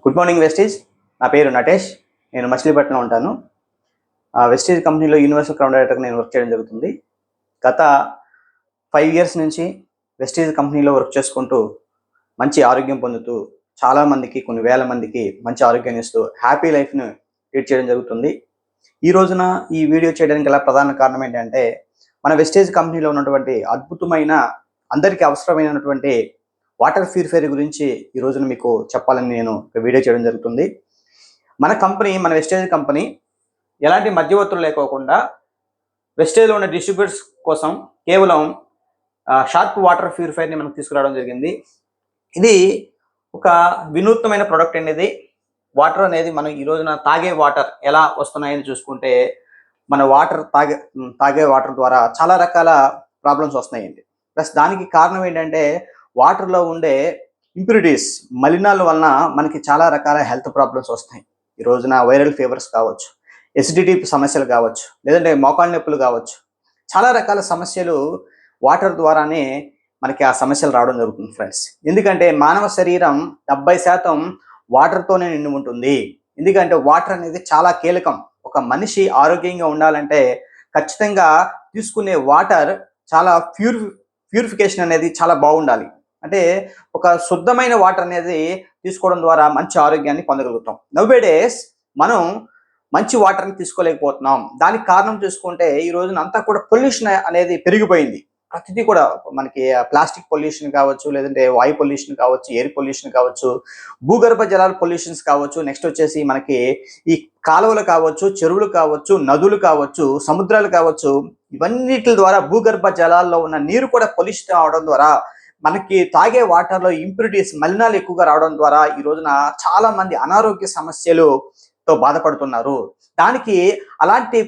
Good morning Vestige నా పేరు నటేష్. నేను మచిలీపట్నంలో ఉంటాను. ఆ, వెస్టీజ్ కంపెనీలో యూనివర్సల్ క్రౌడ్ డైరెక్టర్గా నేను వర్క్ చేయడం జరుగుతుంది. గత ఫైవ్ ఇయర్స్ నుంచి వెస్టీజ్ కంపెనీలో వర్క్ చేసుకుంటూ మంచి ఆరోగ్యం పొందుతూ చాలా మందికి కొన్ని వేల మందికి మంచి ఆరోగ్యాన్ని ఇస్తూ హ్యాపీ లైఫ్ను లీడ్ చేయడం జరుగుతుంది. ఈ రోజున ఈ వీడియో చేయడానికి గల ప్రధాన కారణం ఏంటంటే మన వెస్టేజ్ కంపెనీలో ఉన్నటువంటి అద్భుతమైన అందరికీ అవసరమైనటువంటి వాటర్ ప్యూరిఫైర్ గురించి ఈ రోజున మీకు చెప్పాలని నేను వీడియో చేయడం జరుగుతుంది. మన కంపెనీ మన వెస్టేజ్ కంపెనీ ఎలాంటి మధ్యవర్తులు లేకోకుండా వెస్టేజ్లో ఉన్న డిస్ట్రిబ్యూటర్స్ కోసం కేవలం షార్ప్ వాటర్ ప్యూరిఫైర్ని మనకు తీసుకురావడం జరిగింది. ఇది ఒక వినూత్నమైన ప్రోడక్ట్ అనేది. వాటర్ అనేది మనం ఈ రోజున తాగే వాటర్ ఎలా వస్తున్నాయని చూసుకుంటే మన వాటర్ తాగే తాగే వాటర్ ద్వారా చాలా రకాల ప్రాబ్లమ్స్ వస్తున్నాయండి. ప్లస్ దానికి కారణం ఏంటంటే వాటర్లో ఉండే ఇంప్యూరిటీస్ మలినాల వలన మనకి చాలా రకాల హెల్త్ ప్రాబ్లమ్స్ వస్తాయి. ఈ రోజున వైరల్ ఫీవర్స్ కావచ్చు ఎసిడిటీ సమస్యలు కావచ్చు లేదంటే మోకాళ్ళ నొప్పులు కావచ్చు. చాలా రకాల సమస్యలు వాటర్ ద్వారానే మనకి ఆ సమస్యలు రావడం జరుగుతుంది ఫ్రెండ్స్ ఎందుకంటే మానవ శరీరం డెబ్బై శాతం వాటర్తోనే నిండి ఉంటుంది. ఎందుకంటే వాటర్ అనేది చాలా కీలకం. ఒక మనిషి ఆరోగ్యంగా ఉండాలంటే ఖచ్చితంగా తీసుకునే వాటర్ చాలా ప్యూరి ప్యూరిఫికేషన్ అనేది చాలా బాగుండాలి. అంటే ఒక శుద్ధమైన వాటర్ అనేది తీసుకోవడం ద్వారా మంచి ఆరోగ్యాన్ని పొందగలుగుతాం. నవ్వేడేస్ మనం మంచి వాటర్ని తీసుకోలేకపోతున్నాం. దానికి కారణం చూసుకుంటే ఈ రోజున అంతా కూడా పొల్యూషన్ అనేది పెరిగిపోయింది. ప్రతిదీ కూడా మనకి ప్లాస్టిక్ పొల్యూషన్ కావచ్చు లేదంటే వాయు పొల్యూషన్ కావచ్చు ఎయిర్ పొల్యూషన్ కావచ్చు భూగర్భ జలాల పొల్యూషన్స్ కావచ్చు నెక్స్ట్ వచ్చేసి మనకి ఈ కాలువలు కావచ్చు చెరువులు కావచ్చు నదులు కావచ్చు సముద్రాలు కావచ్చు ఇవన్నిటి ద్వారా భూగర్భ జలాల్లో ఉన్న నీరు కూడా పొల్యూషన్ అవడం ద్వారా మనకి తాగే వాటర్లో ఇంప్యూరిటీస్ మలినాలు ఎక్కువగా రావడం ద్వారా ఈ రోజున చాలా మంది అనారోగ్య సమస్యలుతో బాధపడుతున్నారు. దానికి అలాంటి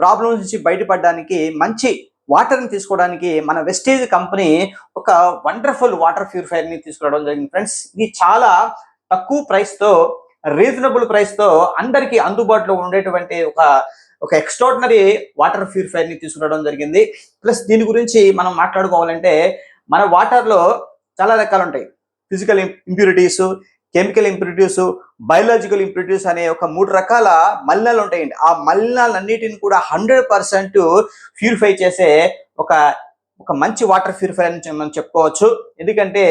ప్రాబ్లమ్స్ నుంచి బయటపడడానికి మంచి వాటర్ని తీసుకోవడానికి మన వెస్టేజ్ కంపెనీ ఒక వండర్ఫుల్ వాటర్ ప్యూరిఫైర్ని తీసుకురావడం జరిగింది. ఫ్రెండ్స్ ఇది చాలా తక్కువ ప్రైస్తో రీజనబుల్ ప్రైస్తో అందరికీ అందుబాటులో ఉండేటువంటి ఒక ఒక ఎక్స్ట్రాడినరీ వాటర్ ప్యూరిఫైర్ని తీసుకురావడం జరిగింది. ప్లస్ దీని గురించి మనం మాట్లాడుకోవాలంటే మన వాటర్లో చాలా రకాలు ఉంటాయి. Physical impurities chemical impurities biological impurities అనే ఒక మూడు రకాల మలినాలు ఉంటాయండి. ఆ మలినాలన్నిటిని కూడా హండ్రెడ్ పర్సెంట్ ప్యూరిఫై చేసే ఒక ఒక మంచి వాటర్ ప్యూరిఫైర్ అని మనం చెప్పుకోవచ్చు. ఎందుకంటే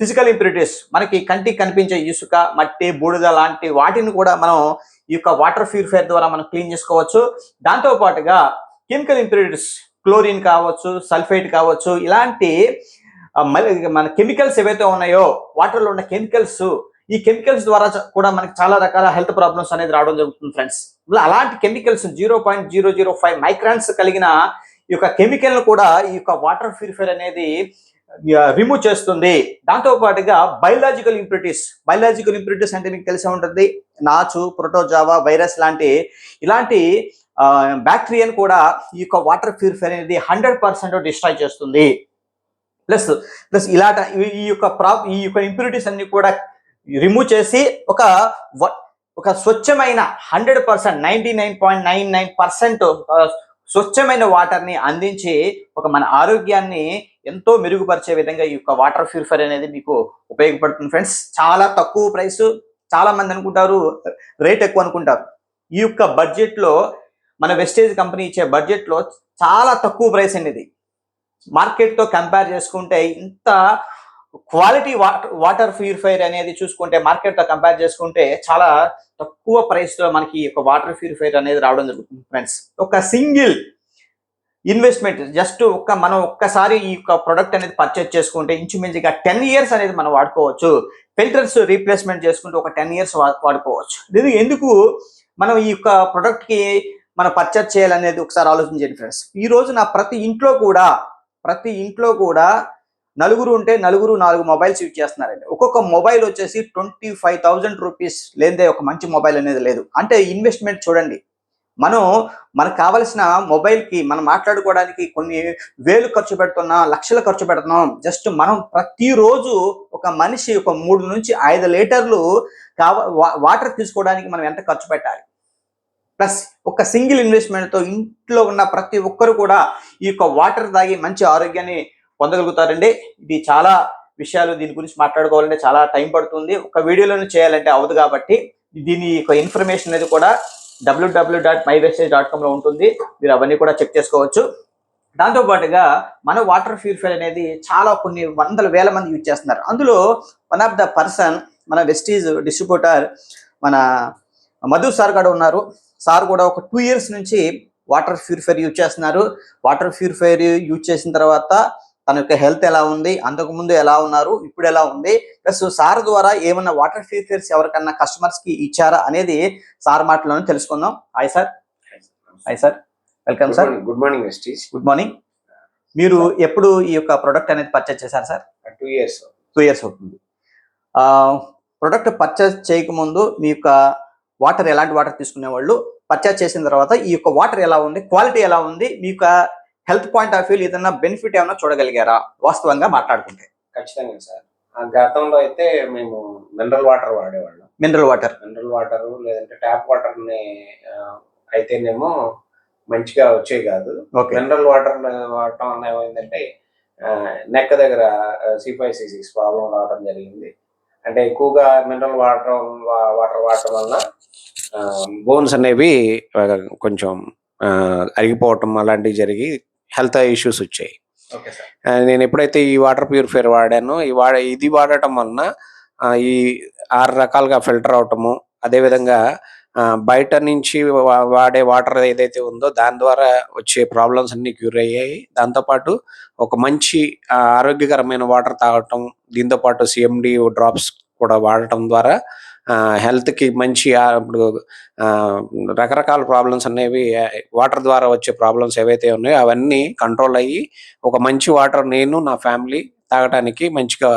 ఫిజికల్ ఇంప్యూరిటీస్ మనకి కంటికి కనిపించే ఇసుక మట్టి బూడిద లాంటి వాటిని కూడా మనం ఈ యొక్క వాటర్ ప్యూరిఫైర్ ద్వారా మనం క్లీన్ చేసుకోవచ్చు. దాంతో పాటుగా కెమికల్ ఇంప్యూరిటీస్ క్లోరిన్ కావచ్చు సల్ఫేట్ కావచ్చు ఇలాంటి మన కెమికల్స్ ఏవైతే ఉన్నాయో వాటర్లో ఉన్న కెమికల్స్ ఈ కెమికల్స్ ద్వారా కూడా మనకి చాలా రకాల హెల్త్ ప్రాబ్లమ్స్ అనేది రావడం జరుగుతుంది ఫ్రెండ్స్. అలాంటి chemicals zero point zero zero five microns కలిగిన ఈ యొక్క కెమికల్ కూడా ఈ యొక్క వాటర్ ప్యూరిఫైర్ అనేది రిమూవ్ చేస్తుంది. దాంతో పాటుగా బయలాజికల్ ఇంప్యూరిటీస్ బయలాజికల్ ఇంప్యూరిటీస్ అంటే మీకు తెలిసే ఉంటుంది నాచు ప్రోటోజావా వైరస్ లాంటి ఇలాంటి బ్యాక్టీరియాని కూడా ఈ యొక్క వాటర్ ప్యూరిఫైర్ అనేది హండ్రెడ్ పర్సెంట్ డిస్ట్రాయ్ చేస్తుంది. ప్లస్ ప్లస్ ఇలాట ఈ- యొక్క ప్రా ఈ యొక్క ఇంప్యూరిటీస్ అన్ని కూడా రిమూవ్ చేసి ఒక ఒక స్వచ్ఛమైన hundred percent ninety nine point nine nine percent స్వచ్ఛమైన వాటర్ని అందించి ఒక మన ఆరోగ్యాన్ని ఎంతో మెరుగుపరిచే విధంగా ఈ యొక్క వాటర్ ప్యూరిఫైర్ అనేది మీకు ఉపయోగపడుతుంది ఫ్రెండ్స్. చాలా తక్కువ ప్రైస్ చాలా మంది అనుకుంటారు రేట్ ఎక్కువ అనుకుంటారు. ఈ యొక్క బడ్జెట్లో మన వెస్టేజ్ కంపెనీ ఇచ్చే బడ్జెట్లో చాలా తక్కువ ప్రైస్ అండి ఇది. మార్కెట్తో కంపేర్ చేసుకుంటే ఇంత క్వాలిటీ వాటర్ వాటర్ ప్యూరిఫైర్ అనేది చూసుకుంటే మార్కెట్తో కంపేర్ చేసుకుంటే చాలా తక్కువ ప్రైస్లో మనకి ఈ యొక్క వాటర్ ప్యూరిఫైర్ అనేది రావడం జరుగుతుంది ఫ్రెండ్స్ ఒక సింగిల్ ఇన్వెస్ట్మెంట్ జస్ట్ ఒక్క మనం ఒక్కసారి ఈ యొక్క ప్రొడక్ట్ అనేది పర్చేజ్ చేసుకుంటే ఇంచుమించుగా టెన్ ఇయర్స్ అనేది మనం వాడుకోవచ్చు. ఫిల్టర్స్ రీప్లేస్మెంట్ చేసుకుంటే ఒక టెన్ ఇయర్స్ వాడుకోవచ్చు. ఇది ఎందుకు మనం ఈ యొక్క ప్రొడక్ట్కి మనం పర్చేజ్ చేయాలనేది ఒకసారి ఆలోచించండి ఫ్రెండ్స్ ఈ రోజు నా ప్రతి ఇంట్లో కూడా ప్రతి ఇంట్లో కూడా నలుగురు ఉంటే నలుగురు నాలుగు మొబైల్స్ యూజ్ చేస్తున్నారండి. ఒక్కొక్క మొబైల్ వచ్చేసి ట్వంటీ ఫైవ్ థౌజండ్ రూపీస్ లేదే ఒక మంచి మొబైల్ అనేది లేదు. అంటే ఇన్వెస్ట్మెంట్ చూడండి. మనం మనకు కావలసిన మొబైల్కి మనం మాట్లాడుకోవడానికి కొన్ని వేలు ఖర్చు పెడుతున్నాం లక్షలు ఖర్చు పెడుతున్నాం. జస్ట్ మనం ప్రతిరోజు ఒక మనిషి ఒక మూడు నుంచి ఐదు లీటర్లు కావ వాటర్ తీసుకోవడానికి మనం ఎంత ఖర్చు పెట్టాలి? ప్లస్ ఒక సింగిల్ ఇన్వెస్ట్మెంట్తో ఇంట్లో ఉన్న ప్రతి ఒక్కరు కూడా ఈ యొక్క వాటర్ తాగి మంచి ఆరోగ్యాన్ని పొందగలుగుతారండి. ఇది చాలా విషయాలు దీని గురించి మాట్లాడుకోవాలంటే చాలా టైం పడుతుంది. ఒక వీడియోలోనే చేయాలంటే అవదు కాబట్టి దీని యొక్క ఇన్ఫర్మేషన్ అనేది కూడా W W dot my Vestige dot కామ్లో ఉంటుంది. మీరు అవన్నీ కూడా చెక్ చేసుకోవచ్చు. దాంతో పాటుగా మన వాటర్ ప్యూరిఫైర్ అనేది చాలా కొన్ని వందల వేల మంది యూజ్ చేస్తున్నారు. అందులో వన్ ఆఫ్ ద పర్సన్ మన వెస్టీజ్ డిస్ట్రిబ్యూటర్ మన మధు సార్ కూడా ఉన్నారు. సార్ కూడా ఒక టూ ఇయర్స్ నుంచి వాటర్ ప్యూరిఫైర్ యూజ్ చేస్తున్నారు. వాటర్ ప్యూరిఫైర్ యూజ్ చేసిన తర్వాత తన యొక్క హెల్త్ ఎలా ఉంది? అంతకుముందు ఎలా ఉన్నారు? ఇప్పుడు ఎలా ఉంది? ప్లస్ సార్ ద్వారా ఏమన్నా వాటర్ ప్యూరిఫైర్స్ ఎవరికన్నా కస్టమర్స్కి ఇచ్చారా అనేది సార్ మాటలోనే తెలుసుకుందాం. Hi sir hi sir welcome sir good morning good morning మీరు ఎప్పుడు ఈ యొక్క ప్రొడక్ట్ అనేది పర్చేస్ చేశారు sir two years two years అవుతుంది. ప్రొడక్ట్ పర్చేస్ చేయకముందు మీ యొక్క వాటర్ ఎలాంటి వాటర్ తీసుకునేవాళ్ళు? పర్చేస్ చేసిన తర్వాత ఈ యొక్క వాటర్ ఎలా ఉంది? క్వాలిటీ ఎలా ఉంది? మీ యొక్క హెల్త్ పాయింట్ ఆఫ్ వ్యూ ఏదైనా బెనిఫిట్ ఏమైనా చూడగలిగారా? వాస్తవంగా మాట్లాడుకుంటే. ఖచ్చితంగా సార్. ఆ గతంలో అయితే మేము మినరల్ వాటర్ వాడేవాళ్ళం. మినరల్ వాటర్ మినరల్ వాటర్ లేదంటే ట్యాప్ వాటర్ని అయితేనేమో మంచిగా వచ్చేవి కాదు. మినరల్ వాటర్ వాడటం వల్ల ఏమైందంటే నెక్ దగ్గర C five C six problem రావడం జరిగింది. అంటే ఎక్కువగా మినరల్ వాటర్ వాటర్ వాడటం వల్ల బోన్స్ అనేవి కొంచెం అరిగిపోవటం అలాంటివి జరిగి హెల్త్ ఇష్యూస్ వచ్చాయి. నేను ఎప్పుడైతే ఈ వాటర్ ప్యూరిఫైర్ వాడానో ఈ వాడ ఇది వాడటం వలన ఈ ఆరు రకాలుగా ఫిల్టర్ అవటము అదేవిధంగా బయట నుంచి వాడే వాటర్ ఏదైతే ఉందో దాని ద్వారా వచ్చే ప్రాబ్లమ్స్ అన్ని క్యూర్ అయ్యాయి. దాంతోపాటు ఒక మంచి ఆరోగ్యకరమైన వాటర్ తాగటం దీంతో పాటు సిఎండి డ్రాప్స్ కూడా వాడటం ద్వారా హెల్త్కి మంచి ఇప్పుడు రకరకాల ప్రాబ్లమ్స్ అనేవి వాటర్ ద్వారా వచ్చే ప్రాబ్లమ్స్ ఏవైతే ఉన్నాయో అవన్నీ కంట్రోల్ అయ్యి ఒక మంచి వాటర్ నేను నా ఫ్యామిలీ తాగడానికి మంచిగా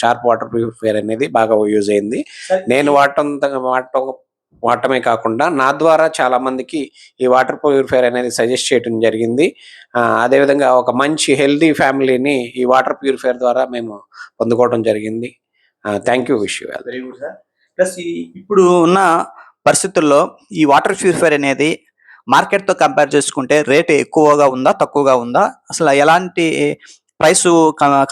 షార్ప్ వాటర్ ప్యూరిఫైర్ అనేది బాగా యూజ్ అయింది. నేను వాడటం వాడటం వాడటమే కాకుండా నా ద్వారా చాలా మందికి ఈ వాటర్ ప్యూరిఫైర్ అనేది సజెస్ట్ చేయడం జరిగింది. అదేవిధంగా ఒక మంచి హెల్దీ ఫ్యామిలీని ఈ వాటర్ ప్యూరిఫైర్ ద్వారా మేము పొందుకోవడం జరిగింది. Thank you wish you very good sir plus ఇప్పుడు ఉన్న పరిస్థితుల్లో ఈ వాటర్ ప్యూరిఫైయర్ అనేది మార్కెట్తో కంపేర్ చేసుకుంటే రేట్ ఎక్కువగా ఉందా తక్కువగా ఉందా? అసలు ఎలాంటి ప్రైస్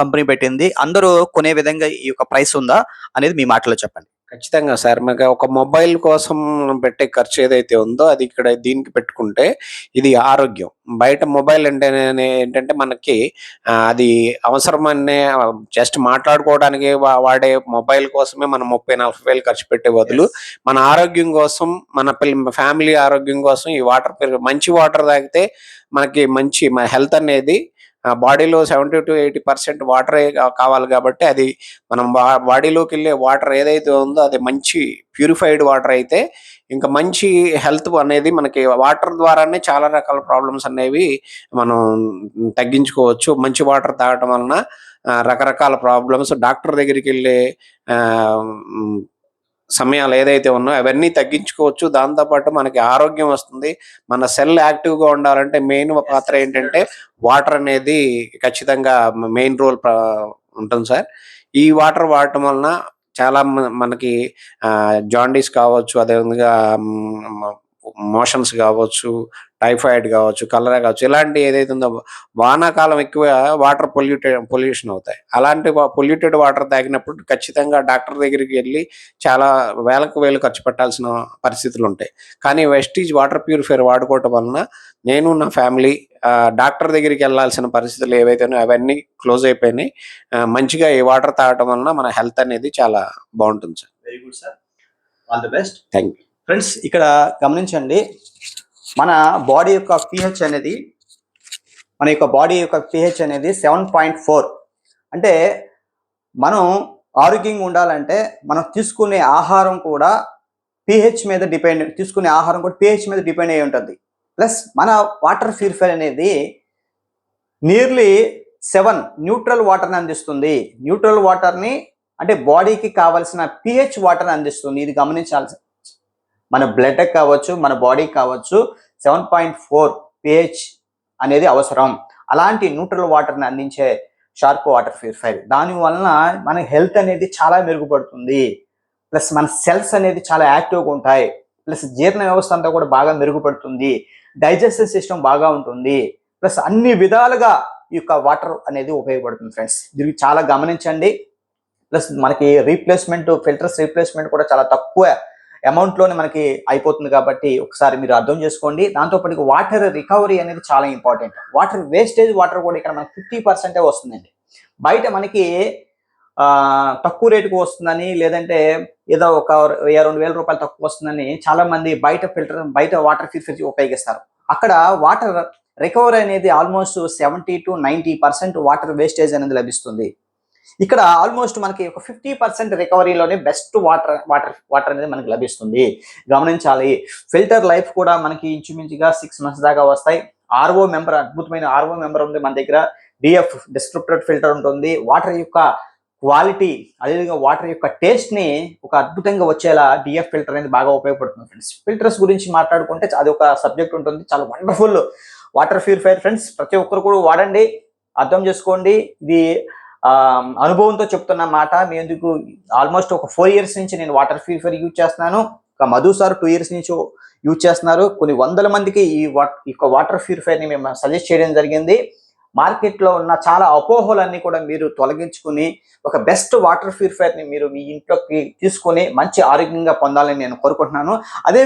కంపెనీ పెట్టింది? అందరూ కొనే విధంగా ఈ యొక్క ప్రైస్ ఉందా? అనేది మీ మాటలో చెప్పండి. ఖచ్చితంగా సార్. మనకి ఒక మొబైల్ కోసం పెట్టే ఖర్చు ఏదైతే ఉందో అది ఇక్కడ దీనికి పెట్టుకుంటే ఇది ఆరోగ్యం. బయట మొబైల్ అంటే ఏంటంటే మనకి అది అవసరమనే జస్ట్ మాట్లాడుకోవడానికి వాడే మొబైల్ కోసమే మనం ముప్పై నలభై వేలు ఖర్చు పెట్టే బదులు మన ఆరోగ్యం కోసం మన పిల్ల ఫ్యామిలీ ఆరోగ్యం కోసం ఈ వాటర్ మంచి వాటర్ తాగితే మనకి మంచి మన హెల్త్ అనేది బాడీలో సెవెంటీ టు ఎయిటీ పర్సెంట్ వాటరే కావాలి కాబట్టి అది మనం బా- బాడీలోకి వెళ్ళే వాటర్ ఏదైతే ఉందో అది మంచి ప్యూరిఫైడ్ వాటర్ అయితే ఇంకా మంచి హెల్త్ అనేది మనకి వాటర్ ద్వారానే చాలా రకాల ప్రాబ్లమ్స్ అనేవి మనం తగ్గించుకోవచ్చు. మంచి వాటర్ తాగటం వలన రకరకాల ప్రాబ్లమ్స్. డాక్టర్ దగ్గరికి వెళ్ళే సమయాలు ఏదైతే ఉన్నాయో అవన్నీ తగ్గించుకోవచ్చు. దాంతోపాటు మనకి ఆరోగ్యం వస్తుంది. మన సెల్ యాక్టివ్గా ఉండాలంటే మెయిన్ పాత్ర ఏంటంటే వాటర్ అనేది ఖచ్చితంగా మెయిన్ రోల్ ఉంటుంది సార్. ఈ వాటర్ వాడటం వలన చాలా మనకి జాండీస్ కావచ్చు అదేవిధంగా మోషన్స్ కావచ్చు టైఫాయిడ్ కావచ్చు కలరా కావచ్చు ఇలాంటి ఏదైతే ఉందో వానాకాలం ఎక్కువ వాటర్ పొల్యూటెడ్ పొల్యూషన్ అవుతాయి. అలాంటి పొల్యూటెడ్ వాటర్ తాగినప్పుడు ఖచ్చితంగా డాక్టర్ దగ్గరికి వెళ్ళి చాలా వేలకు వేలు ఖర్చు పెట్టాల్సిన పరిస్థితులు ఉంటాయి. కానీ వెస్టీజ్ వాటర్ ప్యూరిఫైర్ వాడుకోవటం వలన నేను నా ఫ్యామిలీ డాక్టర్ దగ్గరికి వెళ్ళాల్సిన పరిస్థితులు ఏవైతే ఉన్నాయో అవన్నీ క్లోజ్ అయిపోయినాయి. మంచిగా ఈ వాటర్ తాగటం వలన మన హెల్త్ అనేది చాలా బాగుంటుంది sir. Very good sir all the best thank you friends ఇక్కడ గమనించండి మన బాడీ యొక్క పిహెచ్ అనేది మన యొక్క బాడీ యొక్క పిహెచ్ అనేది సెవెన్ పాయింట్ ఫోర్. అంటే మనం ఆరోగ్యంగా ఉండాలంటే మనం తీసుకునే ఆహారం కూడా పిహెచ్ మీద డిపెండ్ తీసుకునే ఆహారం కూడా పిహెచ్ మీద డిపెండ్ అయి ఉంటుంది. ప్లస్ మన వాటర్ ప్యూరిఫైర్ అనేది నియర్లీ సెవెన్ న్యూట్రల్ వాటర్ని అందిస్తుంది. న్యూట్రల్ వాటర్ని అంటే బాడీకి కావలసిన పిహెచ్ వాటర్ని అందిస్తుంది. ఇది గమనించాల్సి మన బ్లడ్ కావచ్చు మన బాడీకి కావచ్చు సెవెన్ పాయింట్ ఫోర్ పిహెచ్ అనేది అవసరం. అలాంటి న్యూట్రల్ వాటర్ని అందించే షార్ప్ వాటర్ ప్యూరిఫైర్ దాని వలన మన హెల్త్ అనేది చాలా మెరుగుపడుతుంది. ప్లస్ మన సెల్స్ అనేది చాలా యాక్టివ్గా ఉంటాయి. ప్లస్ జీర్ణ వ్యవస్థ అంతా కూడా బాగా మెరుగుపడుతుంది. డైజెస్టివ్ సిస్టమ్ బాగా ఉంటుంది. ప్లస్ అన్ని విధాలుగా ఈ యొక్క వాటర్ అనేది ఉపయోగపడుతుంది ఫ్రెండ్స్ దీనికి చాలా గమనించండి. ప్లస్ మనకి రీప్లేస్మెంట్ ఫిల్టర్స్ రీప్లేస్మెంట్ కూడా చాలా తక్కువ అమౌంట్లోనే మనకి అయిపోతుంది కాబట్టి ఒకసారి మీరు అర్థం చేసుకోండి. దాంతోపాటు వాటర్ రికవరీ అనేది చాలా ఇంపార్టెంట్ వాటర్ వేస్టేజ్ వాటర్ కూడా ఇక్కడ మనకి ఫిఫ్టీ పర్సెంటే వస్తుందండి. బయట మనకి తక్కువ రేటుకు వస్తుందని లేదంటే ఏదో ఒక వెయ్యి రెండు వేల రూపాయలు తక్కువ వస్తుందని చాలా మంది బయట ఫిల్టర్ బయట వాటర్ ఫిల్టర్ ఉపయోగిస్తారు. అక్కడ వాటర్ రికవరీ అనేది almost seventy to ninety percent water wastage అనేది లభిస్తుంది. ఇక్కడ ఆల్మోస్ట్ మనకి ఒక ఫిఫ్టీ పర్సెంట్ రికవరీలోనే బెస్ట్ వాటర్ వాటర్ వాటర్ అనేది మనకి లభిస్తుంది. గమనించాలి. ఫిల్టర్ లైఫ్ కూడా మనకి ఇంచుమించుగా సిక్స్ మంత్స్ దాకా వస్తాయి. ఆర్ఓ మెంబర్ అద్భుతమైన ఆర్ఓ మెంబర్ ఉంది మన దగ్గర. డిఎఫ్ డిస్క్రిప్టెడ్ ఫిల్టర్ ఉంటుంది. వాటర్ యొక్క క్వాలిటీ అదేవిధంగా వాటర్ యొక్క టేస్ట్ని ఒక అద్భుతంగా వచ్చేలా డిఎఫ్ ఫిల్టర్ అనేది బాగా ఉపయోగపడుతుంది ఫ్రెండ్స్ ఫిల్టర్స్ గురించి మాట్లాడుకుంటే అది ఒక సబ్జెక్ట్ ఉంటుంది. చాలా వండర్ఫుల్ వాటర్ ప్యూరిఫైర్ ఫ్రెండ్స్ ప్రతి ఒక్కరు కూడా వాడండి. అర్థం చేసుకోండి. ఇది అనుభవంతో చెప్తున్న మాట మీ ఎందుకు ఆల్మోస్ట్ ఒక ఫోర్ ఇయర్స్ నుంచి నేను వాటర్ ఫీఫర్ యూజ్ చేస్తున్నాను. ఒక మధు సార్ టూ ఇయర్స్ నుంచి యూజ్ చేస్తున్నారు. కొన్ని వందల మందికి ఈ వాట్ ఈ యొక్క వాటర్ ప్యూరిఫైర్ని మేము సజెస్ట్ చేయడం జరిగింది. మార్కెట్లో ఉన్న చాలా అపోహలన్నీ కూడా మీరు తొలగించుకుని ఒక బెస్ట్ వాటర్ ప్యూరిఫైర్ని మీరు మీ ఇంట్లోకి తీసుకొని మంచి ఆరోగ్యంగా పొందాలని నేను కోరుకుంటున్నాను. అదే